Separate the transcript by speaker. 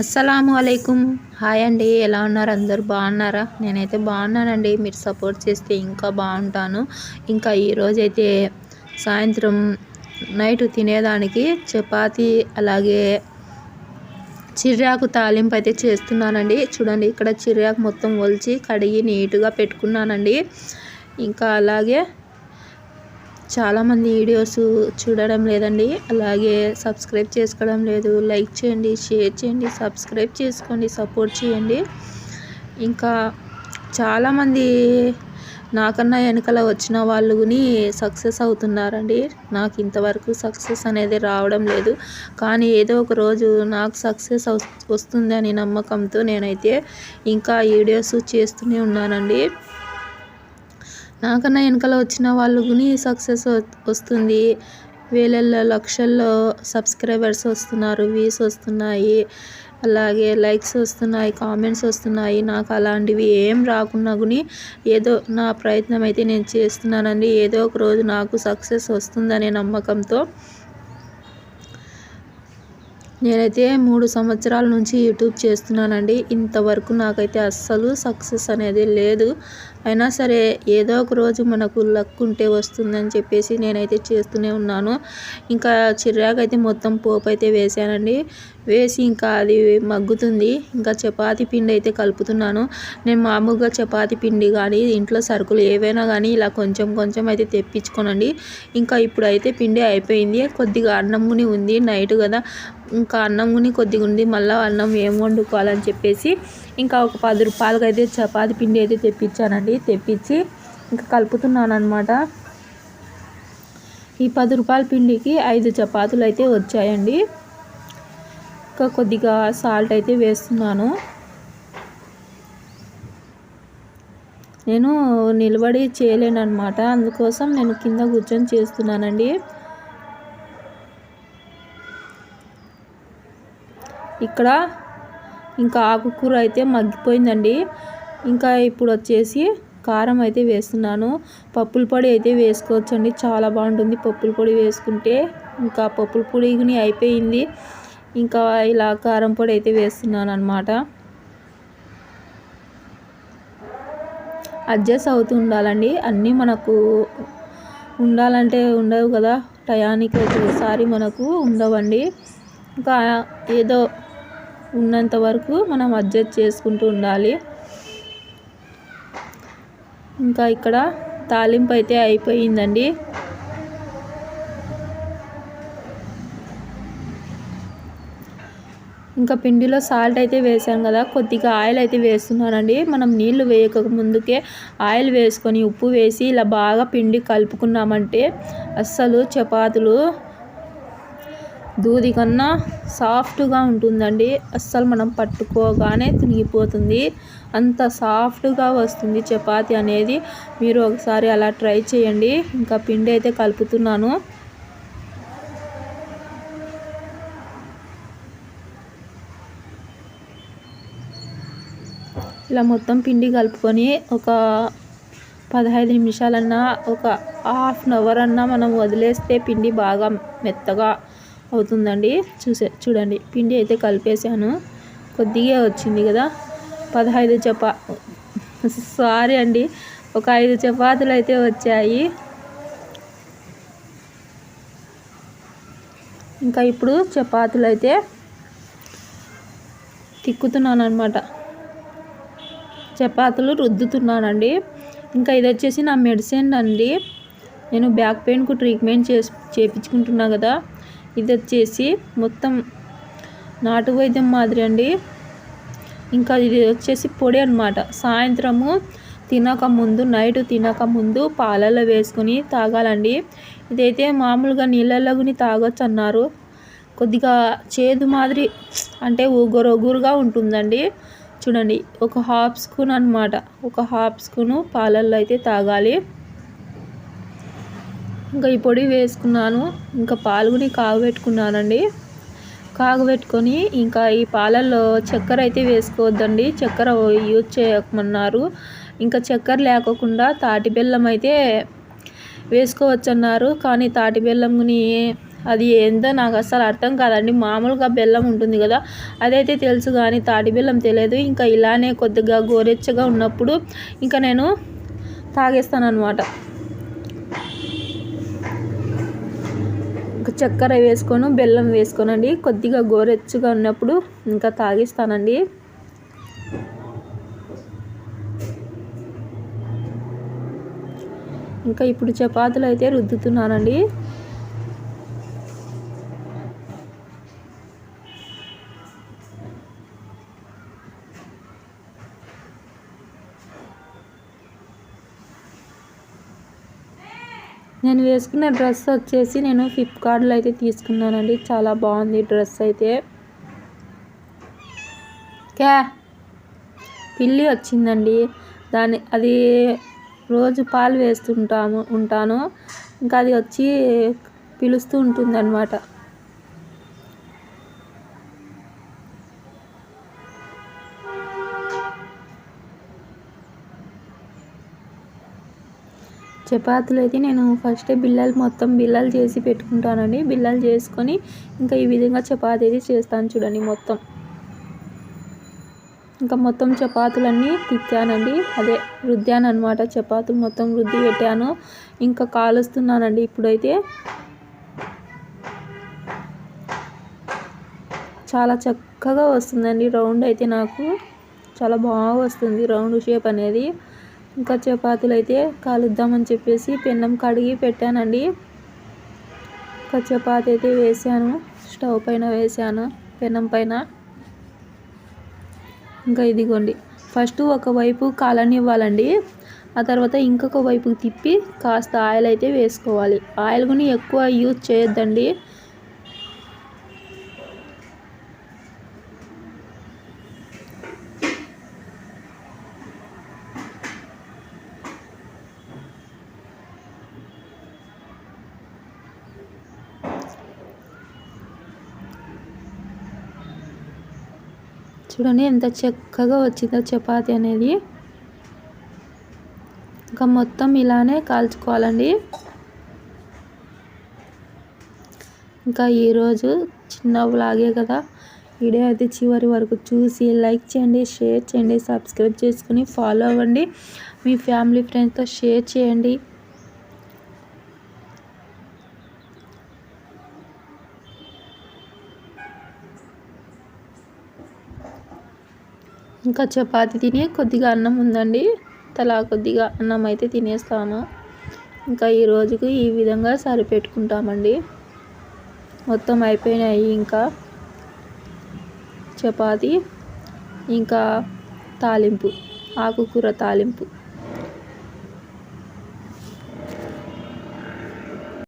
Speaker 1: అస్సలాము అలైకుమ్ hi అండి ఎలా ఉన్నారు? అందరు బాగున్నారా? నేనైతే బాగున్నానండి. మీరు సపోర్ట్ చేస్తే ఇంకా బాగుంటాను. ఇంకా ఈరోజైతే సాయంత్రం నైట్ తినేదానికి చపాతి అలాగే చిర్యాకు తాలింపు అయితే చేస్తున్నానండి. చూడండి ఇక్కడ చిర్యాకు మొత్తం ఒలిచి కడిగి నీట్గా పెట్టుకున్నానండి. ఇంకా అలాగే చాలామంది వీడియోస్ చూడడం లేదండి. అలాగే సబ్స్క్రైబ్ చేసుకోవడం లేదు. లైక్ చేయండి షేర్ చేయండి సబ్స్క్రైబ్ చేసుకోండి సపోర్ట్ చేయండి. ఇంకా చాలామంది నాకన్నా వెనకల వచ్చిన వాళ్ళు సక్సెస్ అవుతున్నారండి. నాకు ఇంతవరకు సక్సెస్ అనేది రావడం లేదు. కానీ ఏదో ఒక రోజు నాకు సక్సెస్ వస్తుంది అనే నమ్మకంతో నేనైతే ఇంకా వీడియోస్ చేస్తూనే ఉన్నానండి. నాకన్నా వెనకాల వచ్చిన వాళ్ళు సక్సెస్ వస్తుంది. వేలల్లో లక్షల్లో సబ్స్క్రైబర్స్ వస్తున్నారు వ్యూస్ వస్తున్నాయి. అలాగే లైక్స్ వస్తున్నాయి కామెంట్స్ వస్తున్నాయి. నాకు అలాంటివి ఏం రాకున్నా కూడా ఏదో నా ప్రయత్నం అయితే నేను చేస్తున్నానండి. ఏదో ఒక రోజు నాకు సక్సెస్ వస్తుందనే నమ్మకంతో నేనైతే మూడు సంవత్సరాల నుంచి యూట్యూబ్ చేస్తున్నానండి. ఇంతవరకు నాకైతే అస్సలు సక్సెస్ అనేది లేదు. అయినా సరే ఏదో ఒక రోజు మనకు లక్ ఉంటే వస్తుందని చెప్పేసి నేనైతే చేస్తూనే ఉన్నాను. ఇంకా చిర్రాకైతే మొత్తం పోపు అయితే వేసానండి వేసి ఇంకా అది మగ్గుతుంది. ఇంకా చపాతి పిండి అయితే కలుపుతున్నాను. నేను మామూలుగా చపాతి పిండి కానీ ఇంట్లో సరుకులు ఏవైనా కానీ ఇలా కొంచెం కొంచెం అయితే తెప్పించుకోనండి. ఇంకా ఇప్పుడైతే పిండి అయిపోయింది. కొద్దిగా అన్నం ఉంది నైట్ కదా. ఇంకా అన్నం గుని కొద్దిగా ఉంది మళ్ళీ అన్నం ఏం వండుకోవాలని చెప్పేసి ఇంకా ఒక పది రూపాయలకి అయితే చపాతి పిండి అయితే తెప్పించానండి. తెప్పించి ఇంకా కలుపుతున్నాను అనమాట ఈ పది రూపాయల పిండికి ఐదు చపాతీలు అయితే వచ్చాయండి. ఇంకా కొద్దిగా సాల్ట్ అయితే వేస్తున్నాను. నేను నిలబడి చేయలేను అనమాట అందుకోసం నేను కింద కూర్చొని చేస్తున్నానండి. ఇక్కడ ఇంకా ఆకుకూర అయితే మగ్గిపోయిందండి. ఇంకా ఇప్పుడు వచ్చేసి కారం అయితే వేస్తున్నాను. పప్పుల పొడి అయితే వేసుకోవచ్చండి. చాలా బాగుంటుంది పప్పుల పొడి వేసుకుంటే. ఇంకా పప్పుల పొడిని అయిపోయింది. ఇంకా ఇలా కారం పొడి అయితే వేస్తున్నాను అనమాట అడ్జస్ట్ అవుతూ ఉండాలండి. అన్నీ మనకు ఉండాలంటే ఉండవు కదా. టయానికి ఒకసారి మనకు ఉండవండి. ఇంకా ఏదో ఉన్నంత వరకు మనం అడ్జస్ట్ చేసుకుంటూ ఉండాలి. ఇంకా ఇక్కడ తాలింపు అయితే అయిపోయిందండి. ఇంకా పిండిలో సాల్ట్ అయితే వేసాను కదా కొద్దిగా ఆయిల్ అయితే వేస్తున్నానండి. మనం నీళ్ళు వేయక ముందుకే ఆయిల్ వేసుకొని ఉప్పు వేసి ఇలా బాగా పిండి కలుపుకున్నామంటే అస్సలు చపాతీలు దూది కన్నా సాఫ్ట్గా ఉంటుందండి. అస్సలు మనం పట్టుకోగానే తునిగిపోతుంది. అంత సాఫ్ట్గా వస్తుంది చపాతి అనేది. మీరు ఒకసారి అలా ట్రై చేయండి. ఇంకా పిండి అయితే కలుపుతున్నాను. ఇలా మొత్తం పిండి కలుపుకొని ఒక పదహైదు నిమిషాలన్నా ఒక హాఫ్ అన్ అవర్ అన్నా మనం వదిలేస్తే పిండి బాగా మెత్తగా అవుతుందండి. చూసే చూడండి. పిండి అయితే కలిపేసాను కొద్దిగా వచ్చింది కదా. పదహైదు చపా సారీ అండి. ఒక ఐదు చపాతీలు అయితే వచ్చాయి. ఇంకా ఇప్పుడు చపాతీలు అయితే తిక్కుతున్నాను అనమాట చపాతీలు రుద్దుతున్నానండి. ఇంకా ఇది వచ్చేసి నా మెడిసిన్ అండి. నేను బ్యాక్ పెయిన్కు ట్రీట్మెంట్ చేసి చేయించుకుంటున్నా కదా. ఇది వచ్చేసి మొత్తం నాటు వైద్యం మాదిరి అండి. ఇంకా ఇది వచ్చేసి పొడి అనమాట సాయంత్రము తినక ముందు నైట్ తినక ముందు పాలల్లో వేసుకొని తాగాలండి. ఇదైతే మామూలుగా నీళ్ళల్లో కూడా తాగొచ్చు అన్నారు కొద్దిగా చేదు మాదిరి అంటే ఒగురొగురుగా ఉంటుందండి. చూడండి ఒక హాఫ్ స్పూన్ అనమాట ఒక హాఫ్ స్పూను పాలల్లో అయితే తాగాలి. ఇంకా ఈ పొడి వేసుకున్నాను. ఇంకా పాలు కాగబెట్టుకున్నానండి. కాగబెట్టుకొని ఇంకా ఈ పాలల్లో చక్కెర అయితే వేసుకోవద్దండి. చక్కెర యూజ్ చేయమన్నారు ఇంకా చక్కెర లేకోకుండా తాటి బెల్లం అయితే వేసుకోవచ్చు అన్నారు కానీ తాటి బెల్లంని అది ఏందో నాకు అసలు అర్థం కాదండి. మామూలుగా బెల్లం ఉంటుంది కదా అదైతే తెలుసు కానీ తాటి బెల్లం తెలియదు. ఇంకా ఇలానే కొద్దిగా గోరెచ్చగా ఉన్నప్పుడు ఇంకా నేను తాగేస్తాను అనమాట చక్కెర వేసుకొని బెల్లం వేసుకోనండి. కొద్దిగా గోరెచ్చుగా ఉన్నప్పుడు ఇంకా తాగిస్తానండి. ఇంకా ఇప్పుడు చపాతీలు అయితే రుద్దుతున్నానండి. నేను వేసుకున్న డ్రెస్ వచ్చేసి నేను ఫ్లిప్కార్ట్లో అయితే తీసుకున్నానండి. చాలా బాగుంది డ్రెస్ అయితే. క్యా పిల్లి వచ్చిందండి. దాని అది రోజు పాలు వేస్తుంటాము ఉంటాను. ఇంకా అది వచ్చి పిలుస్తూ ఉంటుంది చపాతీలు అయితే నేను ఫస్టే బిల్లలు మొత్తం బిల్లలు చేసి పెట్టుకుంటానండి. బిల్లలు చేసుకొని ఇంకా ఈ విధంగా చపాతీ అయితే చేస్తాను చూడండి మొత్తం. ఇంకా మొత్తం చపాతీలన్నీ తిక్కానండి అదే రుద్దాను అనమాట చపాతీలు మొత్తం రుద్ది పెట్టాను. ఇంకా కాలుస్తున్నానండి ఇప్పుడైతే. చాలా చక్కగా వస్తుందండి రౌండ్ అయితే నాకు. చాలా బాగా వస్తుంది రౌండ్ షేప్ అనేది. ఇంకా చపాతీలు అయితే కాలుద్దామని చెప్పేసి పెన్నం కడిగి పెట్టానండి. ఇంకా చపాతీ అయితే వేసాను స్టవ్ పైన వేసాను పెన్నం పైన. ఇంకా ఇదిగోండి ఫస్ట్ ఒకవైపు కాలనివ్వాలండి ఆ తర్వాత ఇంకొక వైపు తిప్పి కాస్త ఆయిల్ అయితే వేసుకోవాలి. ఆయిల్ కూడా ఎక్కువ యూజ్ చేయొద్దండి. చూడండి ఎంత చక్కగా వచ్చిందో చపాతి అనేది. ఇంకా మొత్తం ఇలానే కాల్చుకోవాలండి. ఇంకా ఈరోజు చిన్న వ్లాగే కదా. వీడియో అయితే చివరి వరకు చూసి లైక్ చేయండి షేర్ చేయండి సబ్స్క్రైబ్ చేసుకుని ఫాలో అవ్వండి. మీ ఫ్యామిలీ ఫ్రెండ్స్తో షేర్ చేయండి. ఇంకా చపాతి తిని కొద్దిగా అన్నం ఉందండి. తలా కొద్దిగా అన్నం అయితే తినేస్తాము ఇంకా ఈ ఈ విధంగా సరిపెట్టుకుంటామండి. మొత్తం అయిపోయినాయి ఇంకా చపాతి ఇంకా తాలింపు ఆకుకూర తాలింపు.